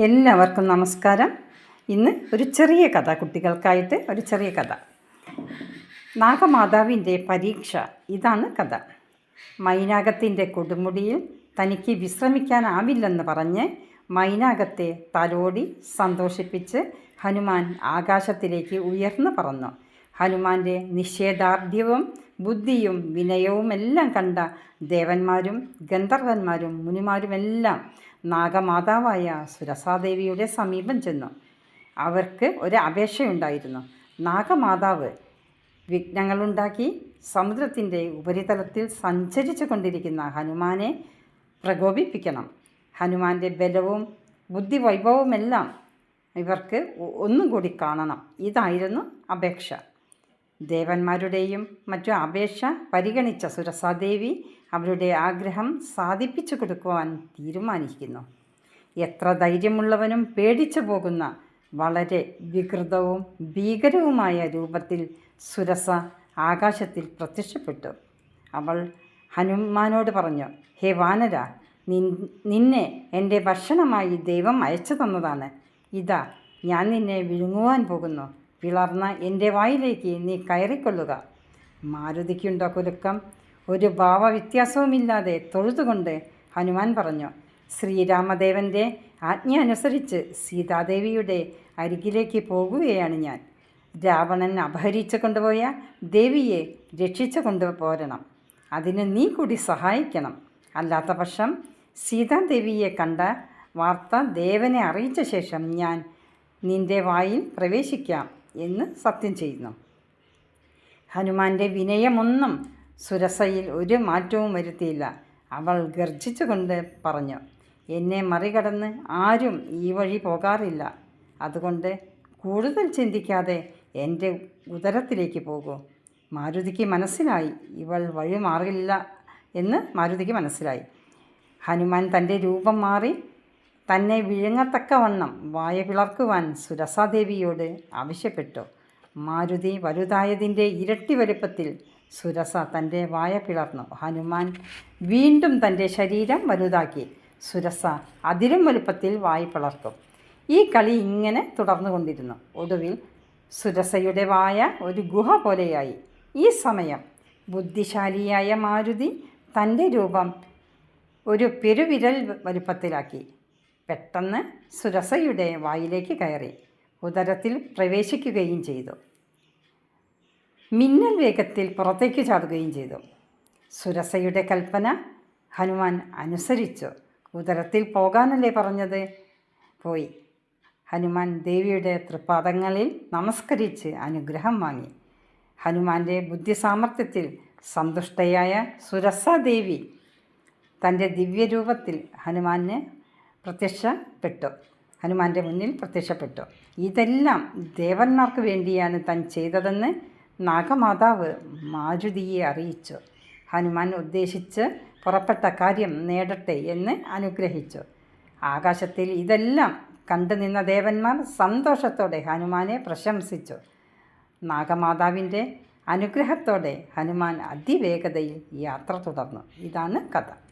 എല്ലാവർക്കും നമസ്കാരം. ഇന്ന് ഒരു ചെറിയ കഥ കുട്ടികൾക്കായിട്ട് ഒരു ചെറിയ കഥ. നാഗമാതാവിന്റെ പരീക്ഷ ഇതാണ് കഥ. മൈനാകത്തിന്റെ കൊടുമുടിയിൽ തനിക്ക് വിശ്രമിക്കാനാവില്ലെന്ന് പറഞ്ഞ് മൈനാകത്തെ തലോടി സന്തോഷിപ്പിച്ച് ഹനുമാൻ ആകാശത്തിലേക്ക് ഉയർന്നു പറന്നു. ഹനുമാന്റെ നിഷേധാർഢ്യവും ബുദ്ധിയും വിനയവുമെല്ലാം കണ്ട ദേവന്മാരും ഗന്ധർവന്മാരും മുനിമാരുമെല്ലാം നാഗമാതാവായ സുരസാദേവിയുടെ സമീപം ചെന്നു. അവർക്ക് ഒരു അപേക്ഷയുണ്ടായിരുന്നു. നാഗമാതാവ് വിഘ്നങ്ങളുണ്ടാക്കി സമുദ്രത്തിന്റെ ഉപരിതലത്തിൽ സഞ്ചരിച്ചു കൊണ്ടിരിക്കുന്ന ഹനുമാനെ പ്രകോപിപ്പിക്കണം. ഹനുമാന്റെ ബലവും ബുദ്ധിവൈഭവവുമെല്ലാം ഇവർക്ക് ഒന്നും കൂടി കാണണം. ഇതായിരുന്നു അപേക്ഷ. ദേവന്മാരുടെയും മറ്റു അപേക്ഷ പരിഗണിച്ച സുരസാദേവി അവരുടെ ആഗ്രഹം സാധിപ്പിച്ചു കൊടുക്കുവാൻ തീരുമാനിക്കുന്നു. എത്ര ധൈര്യമുള്ളവനും പേടിച്ചു പോകുന്ന വളരെ വികൃതവും ഭീകരവുമായ രൂപത്തിൽ സുരസ ആകാശത്തിൽ പ്രത്യക്ഷപ്പെട്ടു. അവൾ ഹനുമാനോട് പറഞ്ഞു ഹേ വാനര നിന്നെ എന്റെ ഭക്ഷണമായി ദൈവം അയച്ചു തന്നതാണ്. ഇതാ ഞാൻ നിന്നെ വിഴുങ്ങുവാൻ പോകുന്നു. പിളർന്ന എന്റെ വായിലേക്ക് നീ കയറിക്കൊള്ളുക. മാരുതിക്കുണ്ടോ കുലുക്കം? ഒരു ഭാവവ്യത്യാസവുമില്ലാതെ തൊഴുതുകൊണ്ട് ഹനുമാൻ പറഞ്ഞു ശ്രീരാമദേവന്റെ ആജ്ഞ അനുസരിച്ച് സീതാദേവിയുടെ അരികിലേക്ക് പോകുകയാണ് ഞാൻ. രാവണൻ അപഹരിച്ചു കൊണ്ടുപോയ ദേവിയെ രക്ഷിച്ചു കൊണ്ടുപോരണം അതിന് നീ കൂടി സഹായിക്കണം. അല്ലാത്ത പക്ഷം സീതാദേവിയെ കണ്ട വാർത്ത ദേവനെ അറിയിച്ച ശേഷം ഞാൻ നിന്റെ വായിൽ പ്രവേശിക്കാം. എന്ന് സത്യം ചെയ്യുന്നു. ഹനുമാന്റെ വിനയമൊന്നും സുരസയിൽ ഒരു മാറ്റവും വരുത്തിയില്ല. അവൾ ഗർജിച്ചുകൊണ്ട് പറഞ്ഞു എന്നെ മറികടന്ന് ആരും ഈ വഴി പോകാറില്ല. അതുകൊണ്ട് കൂടുതൽ ചിന്തിക്കാതെ എന്റെ ഉദരത്തിലേക്ക് പോകൂ. മാരുതിക്ക് മനസ്സിലായി ഇവൾ വഴി മാറില്ല എന്ന് മാരുതിക്ക് മനസ്സിലായി. ഹനുമാൻ തന്റെ രൂപം മാറി തന്നെ വിഴുങ്ങത്തക്കവണ്ണം വായ പിളർക്കുവാൻ സുരസാദേവിയോട് ആവശ്യപ്പെട്ടു. മാരുതി വലുതായതിന്റെ ഇരട്ടി വലുപ്പത്തിൽ സുരസ തന്റെ വായ പിളർന്നു. ഹനുമാൻ വീണ്ടും തന്റെ ശരീരം വലുതാക്കി. സുരസ അതിലും വലുപ്പത്തിൽ വായ പിളർക്കും ഈ കളി ഇങ്ങനെ തുടർന്നുകൊണ്ടിരുന്നു. ഒടുവിൽ സുരസയുടെ വായ ഒരു ഗുഹ പോലെയായി. ഈ സമയം ബുദ്ധിശാലിയായ മാരുതി തന്റെ രൂപം ഒരു പെരുവിരൽ വലുപ്പത്തിലാക്കി. പെട്ടെന്ന് സുരസയുടെ വായിലേക്ക് കയറി. ഉദരത്തിൽ പ്രവേശിക്കുകയും ചെയ്തു. മിന്നൽ വേഗത്തിൽ പുറത്തേക്ക് ചാടുകയും ചെയ്തു. സുരസയുടെ കൽപ്പന ഹനുമാൻ അനുസരിച്ചു. ഉദരത്തിൽ പോകാനല്ലേ പറഞ്ഞത്? പോയി. ഹനുമാൻ ദേവിയുടെ തൃപാദങ്ങളിൽ നമസ്കരിച്ച് അനുഗ്രഹം വാങ്ങി. ഹനുമാന്റെ ബുദ്ധിസാമർത്ഥ്യത്തിൽ സന്തുഷ്ടയായ സുരസാദേവി തന്റെ ദിവ്യരൂപത്തിൽ ഹനുമാന് പ്രത്യക്ഷപ്പെട്ടു. ഹനുമാന്റെ മുന്നിൽ പ്രത്യക്ഷപ്പെട്ടു. ഇതെല്ലാം ദേവന്മാർക്ക് വേണ്ടിയാണ് താൻ ചെയ്തതെന്ന് നാഗമാതാവ് മാരുതിയെ അറിയിച്ചു. ഹനുമാൻ ഉദ്ദേശിച്ച് പുറപ്പെട്ട കാര്യം നേടട്ടെ എന്ന് അനുഗ്രഹിച്ചു. ആകാശത്തിൽ ഇതെല്ലാം കണ്ടു നിന്ന ദേവന്മാർ സന്തോഷത്തോടെ ഹനുമാനെ പ്രശംസിച്ചു. നാഗമാതാവിന്റെ അനുഗ്രഹത്തോടെ ഹനുമാൻ അതിവേഗതയിൽ യാത്ര തുടർന്നു. ഇതാണ് കഥ.